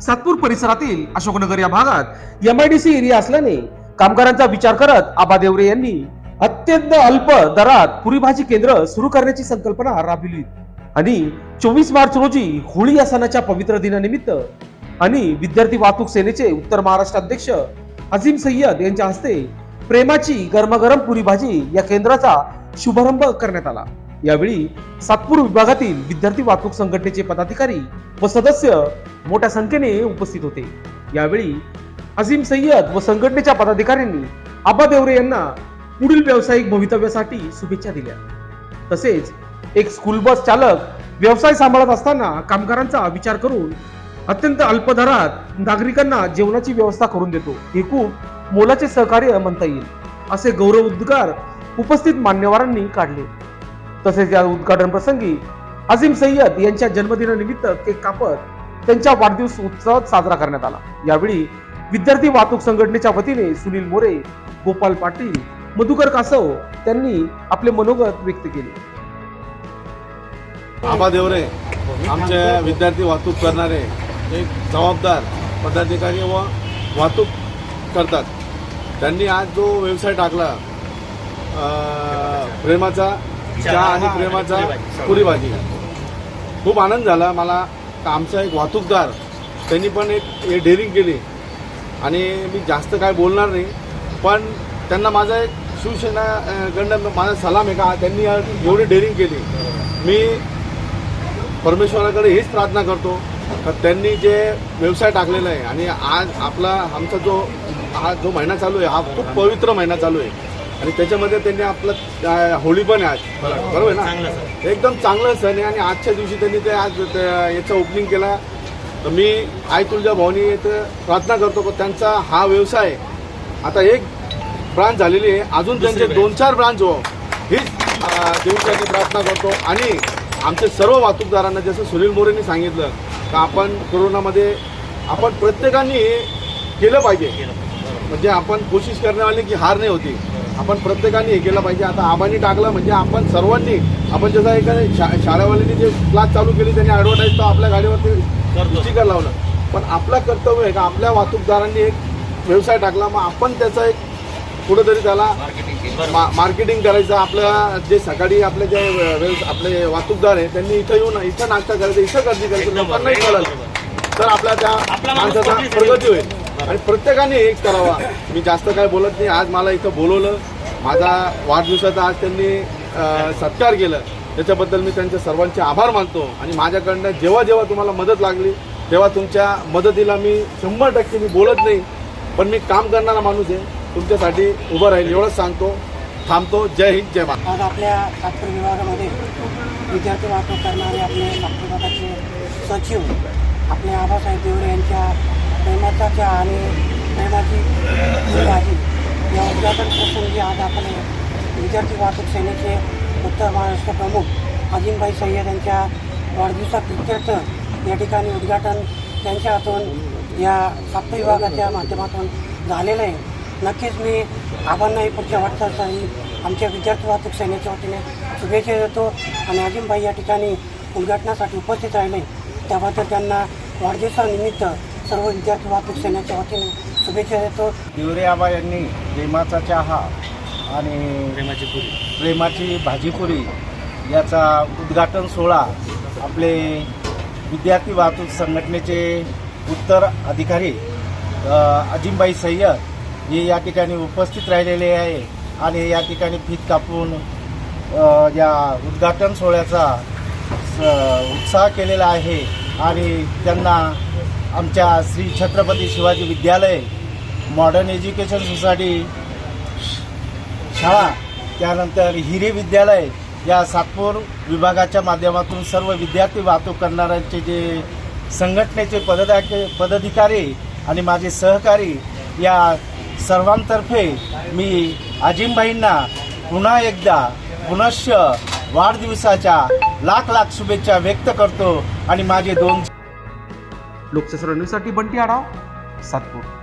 सातपूर परिसरातील अशोकनगर या भागात एमआयडीसी एरिया असल्याने कामगारांचा विचार करत आबा देवरे यांनी अत्यंत अल्प दरात पुरी भाजी केंद्र सुरू करण्याची संकल्पना राबविली. आणि चोवीस मार्च रोजी होळी या सणाच्या पवित्र दिनानिमित्त आणि विद्यार्थी वाहतूक सेनेचे उत्तर महाराष्ट्र अध्यक्ष अझीम सय्यद यांच्या हस्ते प्रेमाची गरमागरम पुरी भाजी या केंद्राचा शुभारंभ करण्यात आला. यावेळी सातपूर विभागातील विद्यार्थी वाहतूक संघटनेचे पदाधिकारी व सदस्य मोठ्या संख्येने उपस्थित होते. यावेळी अजिम सय्यद व संघटनेच्या पदाधिकाऱ्यांनी आबा देवरे यांना पुढील व्यावसायिक भवितव्यासाठी शुभेच्छा दिल्या. तसेच एक स्कूल बस चालक व्यवसाय सांभाळत असताना कामगारांचा विचार करून अत्यंत अल्प दरात नागरिकांना जेवणाची व्यवस्था करून देतो. हे खूप मोलाचे सहकार्य म्हणता येईल असे गौरव उद्गार उपस्थित मान्यवरांनी काढले. तसेच या उद्घाटन प्रसंगी अजिम सय्यद यांच्या जन्मदिनानिमित्त केक कापत त्यांच्या वाढदिवस उत्सवात साजरा करण्यात आला. यावेळी विद्यार्थी वाहतूक संघटनेच्या वतीने सुनील मोरे गोपाल पाटील मधुकर कासव त्यांनी आपले मनोगत व्यक्त केले. आबा देवरे आमच्या विद्यार्थी वाहतूक करणारे एक जबाबदार पदाधिकारी व वाहतूक करतात. त्यांनी आज जो व्यवसाय टाकला अं, प्रेमाचा चहा आणि प्रेमाचा पुरी भाजी खूप आनंद झाला. मला आमचा एक वाहतूकदार त्यांनी पण एक हे डेअरिंग केली. आणि मी जास्त काय बोलणार नाही पण त्यांना माझा एक शिवसेना अं, कडनं माझा सलाम आहे का? त्यांनी एवढी डेअरिंग केली. मी परमेश्वराकडे हीच प्रार्थना करतो. का त्यांनी जे व्यवसाय टाकलेला आहे आणि आज आपला आमचा जो हा जो महिना चालू आहे हा खूप पवित्र महिना चालू आहे. आणि त्याच्यामध्ये त्यांनी आपलं होळी पण आहे आज. बरोबर. ना? एकदम चांगलं सण आहे आणि आजच्या दिवशी त्यांनी ते आज याचा ओपनिंग केला. तर मी आई तुळजा भवानी इथं प्रार्थना करतो की त्यांचा हा व्यवसाय आता एक ब्रांच झालेली आहे. अजून त्यांचे दोन चार ब्रांच हो. हीच देवसाठी प्रार्थना करतो. आणि आमचे सर्व वाहतूकदारांना जसं सुनील मोरेंनी सांगितलं का आपण कोरोनामध्ये आपण प्रत्येकाने केलं पाहिजे. म्हणजे आपण कोशिश करण्यावाली की हार नाही होती. आपण प्रत्येकाने हे केलं पाहिजे. आता आबांनी टाकलं म्हणजे आपण सर्वांनी आपण जसं एका शा शाळेवाल्यांनी जे क्लास चालू केली त्यांनी ॲडव्हर्टाईज तो आपल्या गाडीवरती स्टिकर लावलं. पण आपलं कर्तव्य आहे का? आपल्या वाहतूकदारांनी एक व्यवसाय टाकला मग आपण त्याचा एक कुठंतरी त्याला मा- मार्केटिंग करायचं. आपल्या जे सकाळी आपले जे आपले वाहतूकदार आहे त्यांनी इथं येऊन इथं नाश्ता करायचं इथं गर्दी करायचं लोकांनाही कळलं. तर आपल्या त्या माणसाचा प्रगती होईल. आणि प्रत्येकाने एक करावा. मी जास्त काय बोलत नाही. आज मला इथं बोलवलं. माझा वाढदिवसाचा आज त्यांनी सत्कार केलं. त्याच्याबद्दल मी त्यांचे सर्वांचे आभार मानतो. आणि माझ्याकडनं जेव्हा जेव्हा तुम्हाला मदत लागली तेव्हा तुमच्या मदतीला मी शंभर टक्के मी बोलत नाही. पण मी काम करणारा माणूस आहे. तुमच्यासाठी उभं राहील एवढंच सांगतो. थांबतो. जय हिंद जय भारत. आज आपल्या नागपूर विभागामध्ये विद्यार्थी वाहतूक करणारे आपले नागपूर विभागाचे सचिव आपले आबासाहेब देवरे यांच्या प्रेमाचा चहा आणि प्रेमाची भाजी या उद्घाटन प्रसंगी आज आपण विद्यार्थी वाहतूक सेनेचे उत्तर महाराष्ट्र प्रमुख अजिमभाई सय्यद यांच्या वाढदिवसाप्रित्यर्थ या ठिकाणी उद्घाटन त्यांच्या हातून या साप्त विभागाच्या माध्यमातून झालेलं आहे. नक्कीच मी आबांनाही पुढच्या वाटचालसाठी आमच्या विद्यार्थी वाहतूक सेनेच्या वतीने शुभेच्छा देतो आणि अजिमभाई या ठिकाणी उद्घाटनासाठी उपस्थित राहिले. त्याबद्दल त्यांना वाढदिवसानिमित्त सर्व विद्यार्थी वाहतूक सेनेच्या वतीने शुभेच्छा देतो. दिवरे आबा यांनी प्रेमाचा चहा आणि प्रेमाची पुरी. प्रेमाची भाजीपुरी याचा उद्घाटन सोहळा आपले विद्यार्थी वाहतूक संघटनेचे उत्तर अधिकारी अजिमबाई सय्यद हे या ठिकाणी उपस्थित राहिलेले आहे आणि या ठिकाणी फीत कापून या उद्घाटन सोहळ्याचा स- उत्साह केलेला आहे आणि त्यांना आमच्या Shri Chhatrapati Shivaji Vidyalaya modern education society शाळा त्यानंतर हिरे विद्यालय या सातपूर विभागाच्या माध्यमातून सर्व विद्यार्थी वाहतूक करणाऱ्यांचे जे संघटनेचे पदधाके पदाधिकारी आणि माझे सहकारी या सर्वांतर्फे मी अजिमबाईंना पुन्हा एकदा पुनश्च वाढदिवसाच्या लाख लाख शुभेच्छा व्यक्त करतो आणि माझे दोन लोकशास्त्र न्यूजसाठी बंटी आढाव सातपूर.